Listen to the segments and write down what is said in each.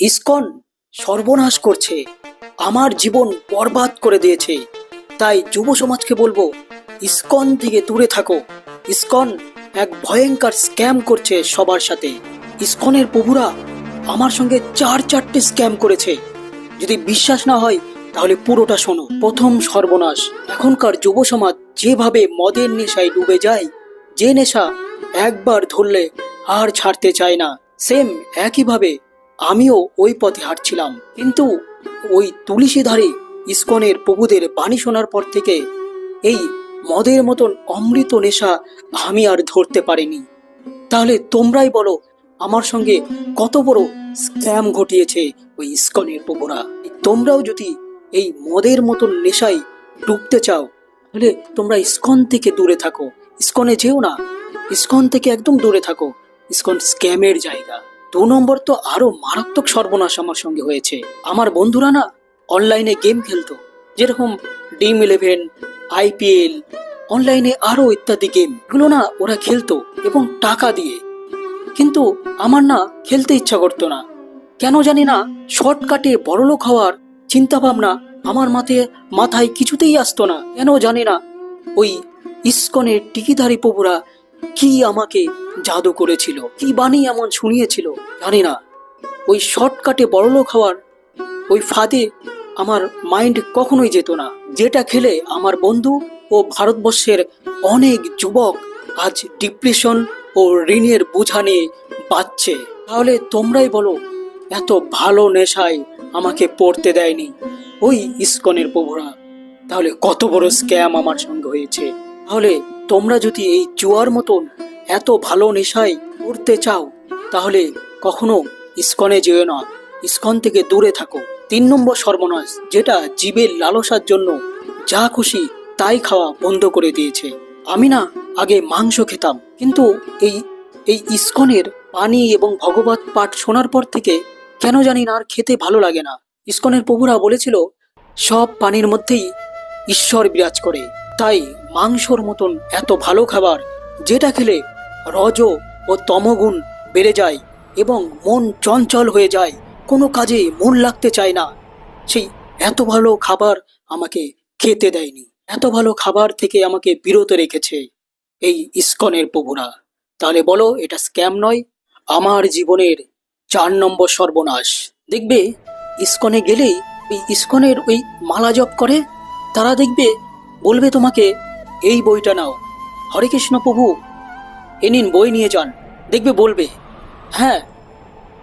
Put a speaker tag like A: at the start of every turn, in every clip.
A: ISKCON সর্বনাশ করছে। আমার জীবন বরবাদ করে দিয়েছে। তাই যুব সমাজকে বলব, ইসকন থেকে দূরে থাকো। ইসকন এক ভয়ঙ্কর স্ক্যাম করছে সবার সাথে। ইসকনের প্রভুরা আমার সঙ্গে চার চারটে স্ক্যাম করেছে। যদি বিশ্বাস না হয়, তাহলে পুরোটা শোনো। প্রথম সর্বনাশ। এখনকার যুব সমাজ যেভাবে মদের নেশায় ডুবে যায়, যে নেশা একবার ধরলে আর ছাড়তে চায় না। সেম একইভাবে আমিও ওই পথে হাঁটছিলাম। কিন্তু ওই তুলসী ধারে ইস্কনের প্রভুদের বাণী শোনার পর থেকে এই মদের মতন অমৃত নেশা আমি আর ধরতে পারিনি। তাহলে তোমরাই বলো, আমার সঙ্গে কত বড় স্ক্যাম ঘটিয়েছে ওই ইস্কনের প্রভুরা? তোমরাও যদি এই মদের মতন নেশায় ডুবতে চাও, তাহলে তোমরা ইস্কন থেকে দূরে থাকো। ইস্কনে যেও না, ইস্কন থেকে একদম দূরে থাকো। ইস্কন স্ক্যামের জায়গা। দু নম্বর তো আরও মারাত্মক সর্বনাশ আমার সঙ্গে হয়েছে। আমার বন্ধুরা না অনলাইনে গেম খেলতো, যেরকম ডিম ইলেভেন আইপিএল অনলাইনে আরও ইত্যাদি গেম এগুলো না ওরা খেলতো এবং টাকা দিয়ে। কিন্তু আমার না খেলতে ইচ্ছা করতো না। কেন জানি না শর্টকাটে বড়লোক হওয়ার চিন্তা ভাবনা আমার মাথায় মাথায় কিছুতেই আসতো না। কেন জানি না ওই ইস্কনের টিকিধারী প্রভুরা কি আমাকে জাদু করেছিল? কি বাণী এমন শুনিয়েছিল? জানি না। ওই শর্টকাটে বড়লোক হওয়ার ওই ফাঁদে আমার মাইন্ড কখনোই যেত না। যেটা খেলে আমার বন্ধু ও ভারতবর্ষের অনেক যুবক আজ ডিপ্রেশন ও ঋণের বোঝা নিয়ে বাঁচছে। তাহলে তোমরাই বলো, এত ভালো নেশায় আমাকে পড়তে দেয়নি ওই ইস্কনের প্রভুরা। তাহলে কত বড় স্ক্যাম আমার সঙ্গে হয়েছে। তাহলে তোমরা যদি এই জুয়ার মতন এত ভালো নেশায় পড়তে চাও, তাহলে কখনো ইস্কনে যেও না। ইস্কন থেকে দূরে থাকো। তিন নম্বর সর্বনাশ, যেটা জীবের লালসার জন্য যা খুশি তাই খাওয়া বন্ধ করে দিয়েছে। আমি না আগে মাংস খেতাম, কিন্তু এই এই ইস্কনের পানি এবং ভগবত পাঠ শোনার পর থেকে কেন জানি না আর খেতে ভালো লাগে না। ইস্কনের প্রভুরা বলেছিল, সব পানির মধ্যেই ঈশ্বর বিরাজ করে। তাই মাংসর মতন এত ভালো খাবার, যেটা খেলে রজ ও তমগুণ বেড়ে যায় এবং মন চঞ্চল হয়ে যায়, কোনো কাজে মন লাগতে চায় না। সেই এত ভালো খাবার আমাকে খেতে দেয়নি। এত ভালো খাবার থেকে আমাকে বিরত রেখেছে এই ইস্কনের প্রভুরা। তাহলে বলো, এটা স্ক্যাম নয়, আমার জীবনের চার নম্বর সর্বনাশ। দেখবে, ইস্কনে গেলেই ওই ইস্কনের ওই মালা জপ করে, তারা দেখবে বলবে তোমাকে, এই বইটা নাও। হরে কৃষ্ণ প্রভু, এ নিন বই নিয়ে যান। দেখবে বলবে হ্যাঁ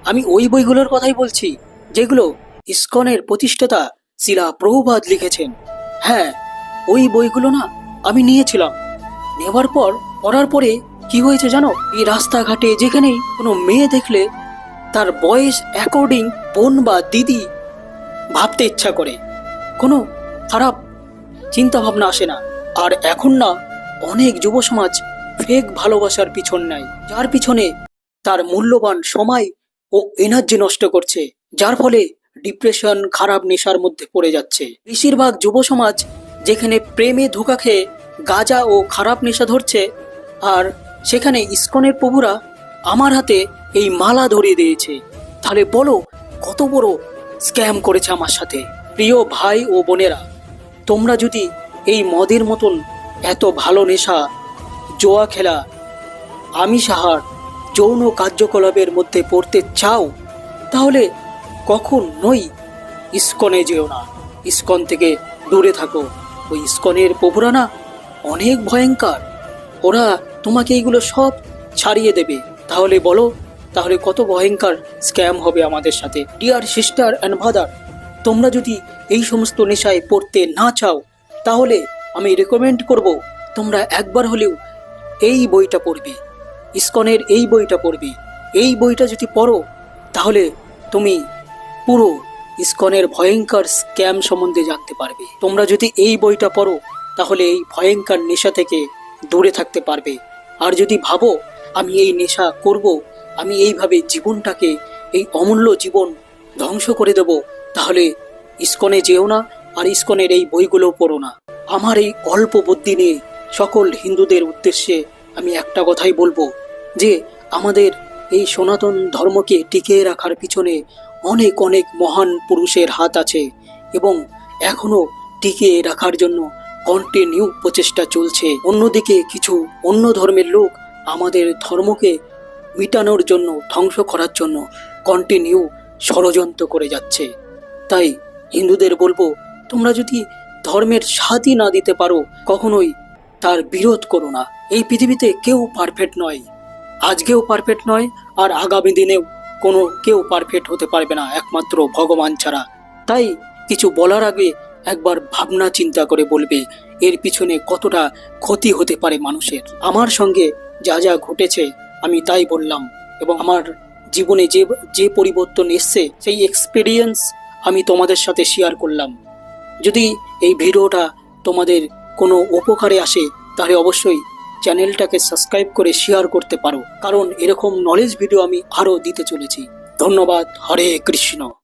A: আমি ওই বইগুলোর কথাই বলছি, যেগুলো ইস্কনের প্রতিষ্ঠাতা শিলা প্রভুবাদ লিখেছেন। হ্যাঁ ওই বইগুলো না আমি নিয়েছিলাম। নেওয়ার পর, পড়ার পরে কি হয়েছে জানো? এই রাস্তাঘাটে যেখানেই কোনো মেয়ে দেখলে তার বয়স অ্যাকর্ডিং বোন বা দিদি ভাবতে ইচ্ছা করে। কোনো খারাপ চিন্তা ভাবনা আসে না। আর এখন না, অনেক যুব সমাজ ফেক ভালোবাসার পিছন নেয়। যার পিছনে তার মূল্যবান সময় ও এনার্জি নষ্ট করছে, যার ফলে ডিপ্রেশন খারাপ নেশার মধ্যে পড়ে যাচ্ছে। বেশিরভাগ যুব সমাজ যেখানে প্রেমে ধোকা খেয়ে গাঁজা ও খারাপ নেশা ধরছে, আর সেখানে ইস্কনের প্রভুরা আমার হাতে এই মালা ধরিয়ে দিয়েছে। তাহলে বলো, কত বড় স্ক্যাম করেছে আমার সাথে? প্রিয় ভাই ও বোনেরা। তোমরা যদি এই মদের মতন এত ভালো নেশা, জোয়া খেলা আমিষ আহার যৌন কার্যকলাপের মধ্যে পড়তে চাও, তাহলে কখন নই ইস্কনে যেও না। ইস্কন থেকে দূরে থাকো। ওই ইস্কনের প্রভুরা না অনেক ভয়ঙ্কর। ওরা তোমাকে এইগুলো সব ছাড়িয়ে দেবে। তাহলে বলো, তাহলে কত ভয়ঙ্কর স্ক্যাম হবে আমাদের সাথে। ডিয়ার সিস্টার অ্যান্ড ভাদার তোমরা যদি এই সমস্ত নেশায় পড়তে না চাও, তাহলে আমি রেকমেন্ড করব তোমরা একবার হলেও এই বইটা পড়বে। ইস্কনের এই বইটা পড়বে। এই বইটা যদি পড়ো, তাহলে তুমি পুরো ইস্কনের ভয়ঙ্কর স্ক্যাম সম্বন্ধে জানতে পারবে। তোমরা যদি এই বইটা পড়ো, তাহলে এই ভয়ঙ্কর নেশা থেকে দূরে থাকতে পারবে। আর যদি ভাবো, আমি এই নেশা করব, আমি এইভাবে জীবনটাকে, এই অমূল্য জীবন ধ্বংস করে দেব তাহলে ইস্কনে যেও না আর ইস্কনের এই বইগুলো পড়ো না। আমার এই অল্প বুদ্ধি নিয়ে সকল হিন্দুদের উদ্দেশ্যে আমি একটা কথাই বলব যে, আমাদের এই সনাতন ধর্মকে টিকিয়ে রাখার পিছনে অনেক অনেক মহান পুরুষের হাত আছে এবং এখনও টিকিয়ে রাখার জন্য কন্টিনিউ প্রচেষ্টা চলছে। অন্যদিকে কিছু অন্য ধর্মের লোক আমাদের ধর্মকে মিটানোর জন্য, ধ্বংস করার জন্য কন্টিনিউ ষড়যন্ত্র করে যাচ্ছে। তাই হিন্দুদের বলব, তোমরা যদি ধর্মের স্বাদই না দিতে পারো, কখনোই তার বিরোধ করো না। এই পৃথিবীতে কেউ পারফেক্ট নয়। আজকেও পারফেক্ট নয়, আর আগামী দিনেও কোনো কেউ পারফেক্ট হতে পারবে না, একমাত্র ভগবান ছাড়া। তাই কিছু বলার আগে একবার ভাবনা চিন্তা করে বলবে, এর পিছনে কতটা ক্ষতি হতে পারে মানুষের। আমার সঙ্গে যা যা ঘটেছে, আমি তাই বললাম, এবং আমার জীবনে যে যে পরিবর্তন এসছে, সেই এক্সপিরিয়েন্স আমি তোমাদের সাথে শেয়ার করলাম। যদি এই ভিডিওটা তোমাদের কোনো উপকারে আসে, তাহলে অবশ্যই চ্যানেলটাকে সাবস্ক্রাইব করে শেয়ার করতে পারো। কারণ এরকম নলেজ ভিডিও আমি আরও দিতে চলেছি। ধন্যবাদ। হরে কৃষ্ণ।